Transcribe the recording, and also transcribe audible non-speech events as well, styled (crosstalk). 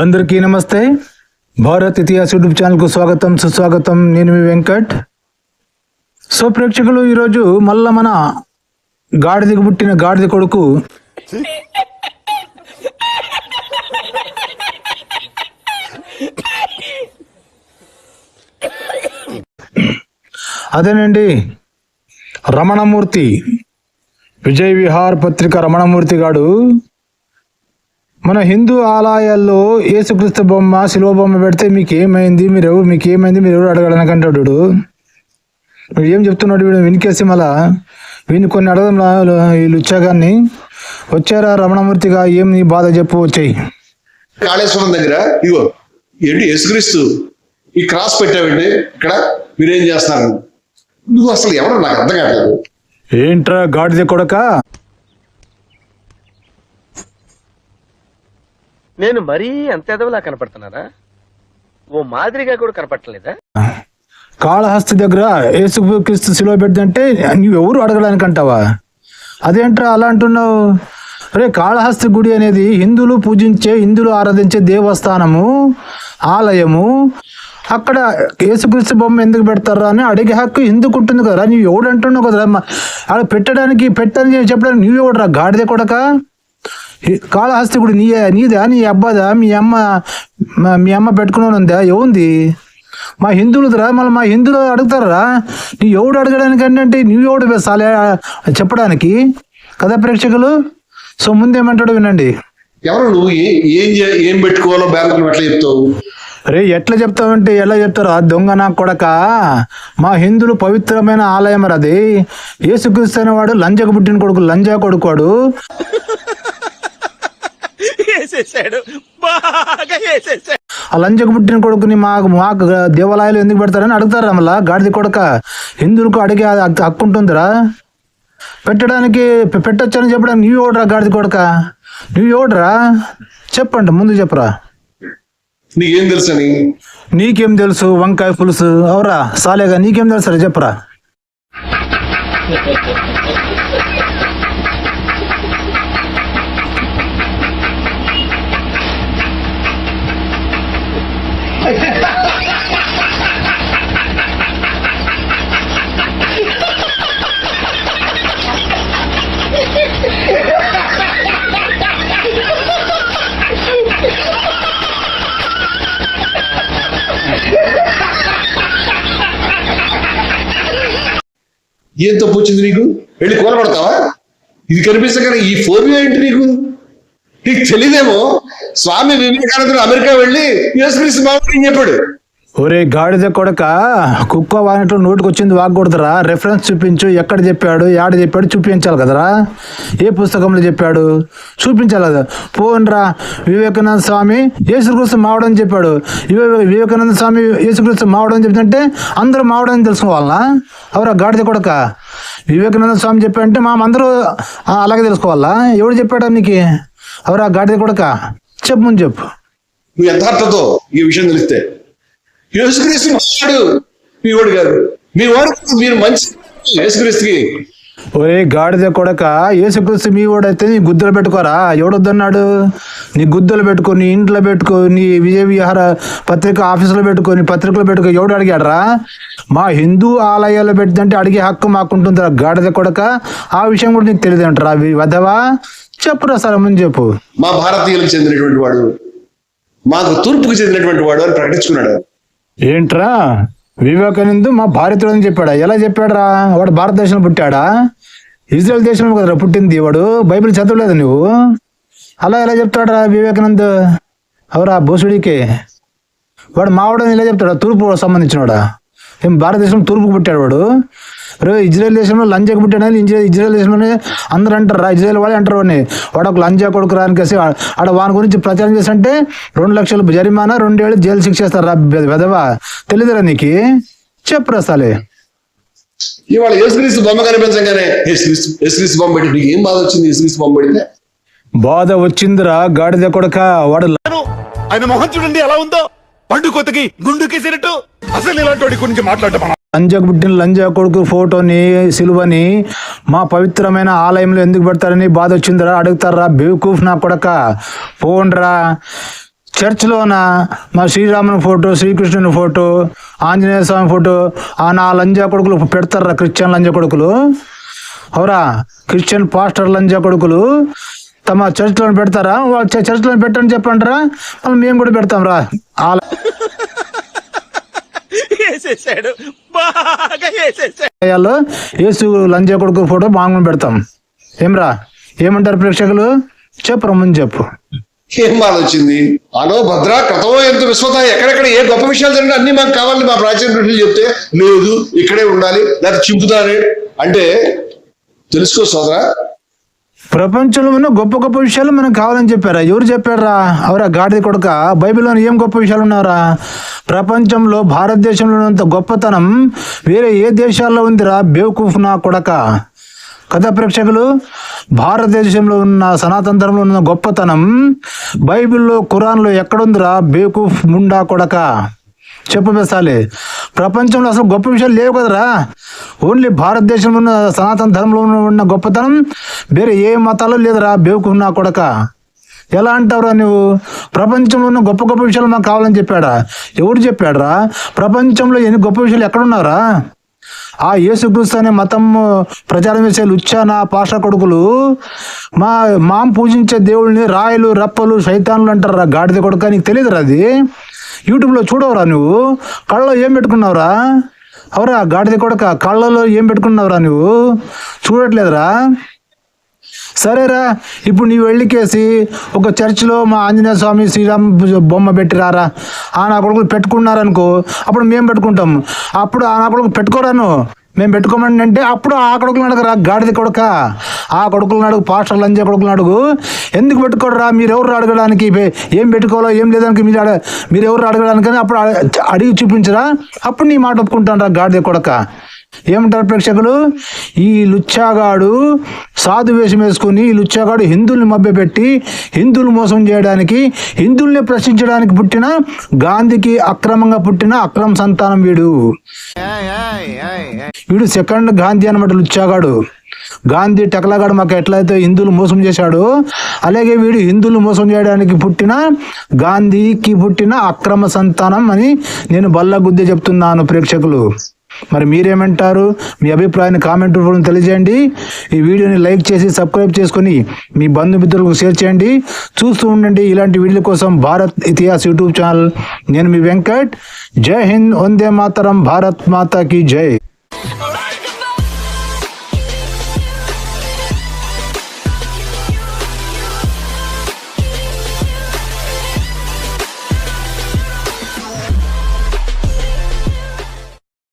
అందరికీ నమస్తే. భారత్ ఇతిహాస్ యూట్యూబ్ ఛానల్కు స్వాగతం సుస్వాగతం. నేను మీ వెంకట్. సో ప్రేక్షకులు ఈరోజు మళ్ళా మన గాడిదకు పుట్టిన గాడిద కొడుకు. అదేనండి. రమణమూర్తి. విజయ్ విహార్ పత్రిక రమణమూర్తి గాడు. మన హిందూ ఆలయాల్లో యేసుక్రీస్తు బొమ్మ శిలువ బొమ్మ పెడితే మీకు ఏమైంది మీరు ఎవరు మీకు ఏమైంది మీరు ఎవరు అడగడానికి అంటాడు వీడు. వీడు ఏం చెప్తున్నాడు వీడు? వినికేసి మళ్ళా వీని కొన్ని అడగడం వీళ్ళు వచ్చాగాన్ని వచ్చారా రమణమూర్తిగా? ఏం నీ బాధ చెప్పు వచ్చాయి. కాళేశ్వరం దగ్గర ఇగో ఏంటి యేసుక్రీస్తు ఈ క్రాస్ పెట్టావండి ఇక్కడ మీరేం చేస్తున్నారు? నువ్వు అసలు ఎవరు నాకు అర్థం కావట్లేదు. ఏంట్రా గాడిద కొడక? నేను మరీ అంత ఎదవలా కనపడుతున్నారా ఓ మాదిరిగా కూడా కనపడలేదా కాళహస్తి దగ్గర యేసుక్రీస్తు శిలువ పెడితే నువ్వెవరు అడగడానికి అంటావా అదేంట్రా అలా అంటున్నావు? రే కాళహస్తి గుడి అనేది హిందువులు పూజించే హిందువులు ఆరాధించే దేవస్థానము ఆలయము. అక్కడ యేసుక్రీస్తు బొమ్మ ఎందుకు పెడతారా అని అడిగే హక్కు ఎందుకు ఉంటుంది కదా నువ్వు ఎవడు అంటున్నావు కదా అక్కడ పెట్టడానికి పెట్టని చెప్పడానికి నువ్వు ఎవడరా గాడిదే కొడక? కాళహస్తి గుడి నీ నీదా నీ అబ్బాదా మీ అమ్మ మా- అమ్మ పెట్టుకుని ఉందా? ఏముంది? మా హిందువులదిరా మళ్ళీ మా హిందువులు అడుగుతారా? నీ ఎవడు అడగడానికి అంటే నువ్వు ఎవడు సాలే చెప్పడానికి? కదా ప్రేక్షకులు? సో ముందేమంటాడు వినండి. ఎవరు నువ్వు? ఏ- ఏం పెట్టుకోవాలో బ్యాంకులు ఎట్లా చెప్తావు? రే ఎట్లా చెప్తావంటే ఎలా చెప్తారు? ఆ దొంగ నా కొడక? మా హిందువులు పవిత్రమైన ఆలయం రా అది. యేసుక్రీస్తు అనేవాడు లంజకు పుట్టిన కొడుకు లంజా కొడుకు వాడు. (laughs) వేసేసాడు బాగా వేసేసాడు ఆ లంజకు పుట్టిన కొడుకుని మాకు మాకు దేవాలయాలు ఎందుకు పెడతారని అడుగుతారా మళ్ళా? గాడిద కొడక. హిందువులకు అడిగే హక్కు- ఉంటుందిరా పెట్టడానికి పె- పెట్టొచ్చని చెప్పడానికి నువ్వు ఓడరా గాడిద కొడక? నువ్వు ఓడరా? చెప్పండి ముందు చెప్పరా. నీకేం తెలుసని నీకేం తెలుసు? వంకాయ పులుసు? అవరా సాలేగా నీకేం తెలుసు చెప్పరా. ఏం తప్పు వచ్చింది నీకు? వెళ్ళి కూలబడతావా ఇది కనిపిస్తగానే ఈ ఫోబియా ఏంటి నీకు? నీకు తెలియదేమో స్వామి వివేకానందుడు అమెరికా వెళ్ళి యేసుక్రీస్తు బాబు చెప్పాడు ఒరే గాడిద కొడక కుక్క వానట్లు నోటికి వచ్చింది రెఫరెన్స్ చూపించు ఎక్కడ చెప్పాడు యాడ చెప్పాడు చూపించాలి కదరా. ఏ పుస్తకంలో చెప్పాడు? చూపించాలి కదా. పోన్రా వివేకానంద స్వామి యేసుకృష్ణ మావడం చెప్పాడు. వివేకానంద స్వామి యేసుకృష్ణ మావడని చెప్తుంటే అందరూ మావడం తెలుసుకోవాలనా? అవరా గాడిద కొడక వివేకానంద స్వామి చెప్పాడంటే మా అందరూ అలాగే తెలుసుకోవాలా ఎవడు చెప్పాడా నీకు? అవరా గాడిద కొడక చెప్పు ముందు చెప్పు. యథార్థతో ఈ విషయం తెలిస్తే. యేసుక్రీస్తు మావాడు మీ వాడు కాదు. మీ వాడు మీరు మంచి యేసుక్రీస్తుకి. ఒరే గాడిద కొడక యేసుక్రీస్తు మీ వాడైతే నీ గుద్దలు పెట్టుకోరా? ఎవడొద్దన్నాడు? నీ గుద్దలు పెట్టుకో నీ ఇంట్లో పెట్టుకో నీ విజయ విహార పత్రిక ఆఫీసులో పెట్టుకో నీ పత్రికలో పెట్టుకో ఎవడు అడిగాడరా? మా హిందూ ఆలయాల్లో పెట్టిందంటే అడిగే హక్కు మాకుంటుందిరా గాడిద కొడక. ఆ విషయం కూడా నీకు తెలియదు అంటారా వధవా? చెప్పురా సార్ ముందు చెప్పు. మా భారతీయులకు చెందినటువంటి వాడు మాకు తూర్పుకు చెందినటువంటి వాడు అని ప్రకటించుకున్నాడు. ఏంట్రా? వివేకానందు మా భారతీయుడు అని చెప్పాడా? ఎలా చెప్పాడరా? వాడు భారతదేశంలో పుట్టాడా? ఇజ్రాయల్ దేశంలో కదరా పుట్టింది వాడు? బైబిల్ చదవలేదు నువ్వు? అలా ఎలా చెప్తాడరా వివేకానంద్? అవరా బోసుడికి వాడు మావాడని ఇలా చెప్తాడా? తూర్పు సంబంధించినవాడా ఏం భారతదేశం తూర్పుకు పుట్టాడు వాడు? రే ఇజ్రాయెల్ దేశంలో లంజాకు పుట్టాడని ఇజ్రాయెల్ ఇజ్రాయెల్ దేశంలోనే అందరూ అంటారు రా ఇజ్రాయెల్ వాళ్ళే అంటారు వాడిని. వాడు ఒక లంజా కొడుకు రానికేసి ఆడ వాని గురించి ప్రచారం చేస్తుంటే రెండు లక్షలు జరిమానా రెండేళ్ళు జైలు శిక్ష చేస్తారు రా వెదవా. తెలియదురా నీకు? చెప్పురా సాలే. ఇవాళ యేసుక్రీస్తు బొమ్మ కనిపించగానే యేసుక్రీస్తు యేసుక్రీస్తు బొమ్మ పెట్టి నీకు ఏం బాధ వచ్చింది? యేసుక్రీస్తు బొమ్మ పెడితే? బాధ వచ్చిందిరా గాడిద కొడక వాడు ఆయన మొహం చూడండి ఎలా ఉందో. పండు కొత్తకి గుండు కేసినట్టు. అసలు ఇలాంటి వాడి గురించి మాట్లాడటం లంజకు పుట్టిన లంజా కొడుకు ఫోటోని సిలువని మా పవిత్రమైన ఆలయంలో ఎందుకు పెడతారని బాధ వచ్చిందిరా అడుగుతారా? బేవకూఫ్ నా కొడక. పోండ్రా. చర్చ్లోన మా శ్రీరాముని ఫోటో శ్రీకృష్ణుని ఫోటో ఆంజనేయ స్వామి ఫోటో ఆ నా లంజా కొడుకులు పెడతారా క్రిస్టియన్ లంజా కొడుకులు? అవురా. క్రిస్టియన్ పాస్టర్ లంజా కొడుకులు తమ చర్చ్లో పెడతారా? వాళ్ళు చ- చర్చ్లో పెట్టని చెప్పంటారా మళ్ళీ మేము కూడా పెడతాం రా ఆ వేసేసాడు బాగా వేసేసాడు లయాల్లో యేసు లంజా కొడుకు ఫోటో బాగా పెడతాం. ఏమ్రా? ఏమంటారు ప్రేక్షకులు? చెప్పు రమ్మని చెప్పు. ఏం బాధ వచ్చింది అనో భద్ర కథమో ఎంత విశ్వత ఎక్కడెక్కడ ఏ గొప్ప విషయాలు జరిగినా అన్ని మాకు కావాలి మా ప్రాచీన ఋషులు చెప్తే లేదు ఇక్కడే ఉండాలి లేకపోతే చింపుతారే. అంటే తెలుసుకో సోదరా ప్రపంచంలో ఉన్న గొప్ప గొప్ప విషయాలు మనకు కావాలని చెప్పారా? ఎవరు చెప్పారా అవరా గాడిది కొడుక? బైబిల్లో ఏం గొప్ప విషయాలు ఉన్నారా? ప్రపంచంలో భారతదేశంలో ఉన్నంత గొప్పతనం వేరే ఏ దేశాల్లో ఉందిరా? బేవకూఫ్ నా కొడక. కథ ప్రేక్షకులు భారతదేశంలో ఉన్న సనాతన ధర్మంలో ఉన్న గొప్పతనం బైబిల్లో ఖురాన్లో ఎక్కడుందిరా? బేకూఫ్ ముండా కొడక. చెప్పు బెసాలి ప్రపంచంలో అసలు గొప్ప విషయాలు లేవు కదరా. ఓన్లీ భారతదేశంలో ఉన్న సనాతన ధర్మంలో ఉన్న గొప్పతనం వేరే ఏ మతాల్లో లేదురా బేవుకున్నా కొడక. ఎలా అంటావురా నువ్వు? ప్రపంచంలో ఉన్న గొప్ప గొప్ప విషయాలు మాకు కావాలని చెప్పాడా? ఎవరు చెప్పాడురా? ప్రపంచంలో ఎన్ని గొప్ప విషయాలు ఎక్కడున్నారా ఆ యేసుక్రీస్తు అనే మతం ప్రచారం చేసే లుచ్చాన పాష కొడుకులు మా మాం పూజించే దేవుడిని రాయలు రప్పలు శైతాన్లు అంటారా? గాడిద కొడుక నీకు తెలియదురా అది? యూట్యూబ్లో చూడవురా నువ్వు? కళ్ళలో ఏం పెట్టుకున్నావురా? అవరా గాడిద కొడక కళ్ళలో ఏం పెట్టుకున్నావురా నువ్వు? చూడట్లేదురా? సరేరా ఇప్పుడు నీవు వెళ్ళికేసి ఒక చర్చిలో మా ఆంజనేయ స్వామి శ్రీరామ్ బొమ్మ పెట్టిరారా? ఆ నా కొడుకులు పెట్టుకున్నారనుకో అప్పుడు మేము పెట్టుకుంటాం. అప్పుడు ఆ నా కొడుకు పెట్టుకోరాను మేము పెట్టుకోమని అంటే అప్పుడు ఆ కొడుకులు అడగరా గాడిద కొడుక ఆ కొడుకులను అడుగు పాస్టర్ లంజా కొడుకులను అడుగు ఎందుకు పెట్టుకోడరా మీరు ఎవరు అడగడానికి? ఏం పెట్టుకోవాలో ఏం లేదానికి మీరు అడ మీరు ఎవరు అడగడానికి అప్పుడు అడిగి చూపించరా? అప్పుడు నీ మాట ఒప్పుకుంటాను రా గాడిద కొడక. ఏమంటారు ప్రేక్షకులు? ఈ లుచ్చాగాడు సాధు వేషం వేసుకుని ఈ లుచ్చాగాడు హిందువుల్ని మభ్యపెట్టి హిందువులు మోసం చేయడానికి హిందువుల్ని ప్రశ్నించడానికి పుట్టిన గాంధీకి అక్రమంగా పుట్టిన అక్రమ సంతానం వీడు. వీడు సెకండ్ గాంధీ అనమాట లుచ్చాగాడు. గాంధీ టెక్లాగాడు మాకు ఎట్లయితే హిందువులు మోసం చేశాడో అలాగే వీడు హిందువులు మోసం చేయడానికి పుట్టిన గాంధీకి పుట్టిన అక్రమ సంతానం అని నేను బల్ల గుద్దే చెప్తున్నాను ప్రేక్షకులు. మరి మీరేమంటారు? మీ అభిప్రాయాన్ని కామెంట్ రూపంలో తెలియజేయండి. ఈ వీడియోని లైక్ చేసి సబ్స్క్రైబ్ చేసుకొని మీ బంధుమిత్రులకు షేర్ చేయండి. చూస్తూ ఉండండి ఇలాంటి వీడియోల కోసం భారత్ ఇతిహాస్ యూట్యూబ్ ఛానల్. నేను మీ వెంకట్. జై హింద్ వందే మాతరం భారత్ మాతాకి జై.